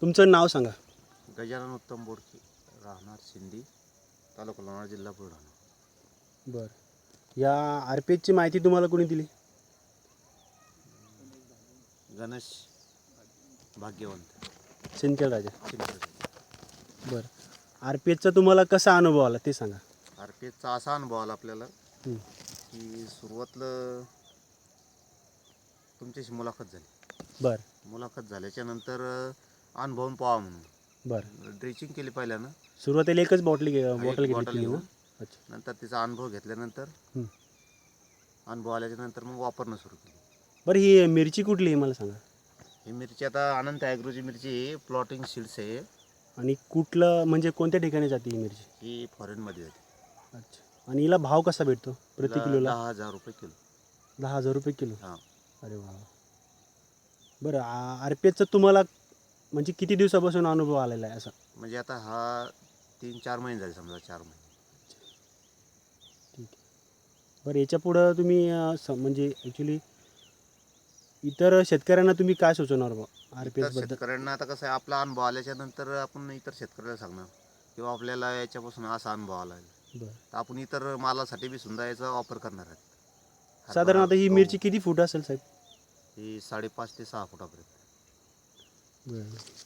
तुमचं नाव सांगा. गजानन उत्तम बोडके राहणार शिंदी तालुका लोणार जिल्हा बुलढाणा. बरं. या आर पी एचची माहिती तुम्हाला कोणी दिली? गणेश भाग्यवंत. सिंदखेड राजा. चिंचोली बरं. आर पी एचचा तुम्हाला कसा अनुभव आला ते सांगा. आर पी एचचा असा अनुभव आला आपल्याला हं. की सुरुवातलं तुमच्याशी मुलाखत झाली. बरं. मुलाखत झाल्याच्यानंतर अनुभवून पाहा म्हणून. बरं. ड्रेचिंग केली पहिल्यानं सुरुवातीला एकच बॉटल घे एक बॉटल बॉटल घेतली घेऊन. अच्छा. नंतर तिचा अनुभव घेतल्यानंतर हं. अनुभव आल्याच्यानंतर मग वापरणं सुरू केलं. बरं ही मिरची कुठली आहे मला सांगा? ही मिरची आता अनंत ॲग्रोची मिरची आहे प्लॉटिंग सीड्स आहे. आणि कुठलं म्हणजे कोणत्या ठिकाणी जाते ही मिरची? ही फॉरेनमध्ये जाते अच्छा. आणि हिला भाव कसा भेटतो? प्रति तिला किलोला? दहा हजार रुपये किलो. दहा हजार रुपये किलो? हां. अरे वा बरं आर पी एचचा तुम्हाला म्हणजे किती दिवसापासून अनुभव आलेला आहे असा? म्हणजे आता हा तीन चार महिने झाले समजा चार महिने. ठीक आहे. बरं याच्या पुढं तुम्ही अं, स- म्हणजे ॲक्च्युली इतर शेतकऱ्यांना तुम्ही काय सुचवणार बा आर पी इतर एचबद्दल शेतकऱ्यांना आता कसं आहे आपला अनुभव आल्याच्यानंतर आपण इतर शेतकऱ्याला सांगणार. किंवा आपल्याला याच्यापासून असा अनुभव आला आहे. बरं. तर आपण इतर मालासाठी बी सुद्धा याचा वापर करणार आहेत. साधारण आता ही हरभरा, मिरची गहू, किती फूट असेल साहेब? ही साडेपाच ते सहा फुटापर्यंत. बरं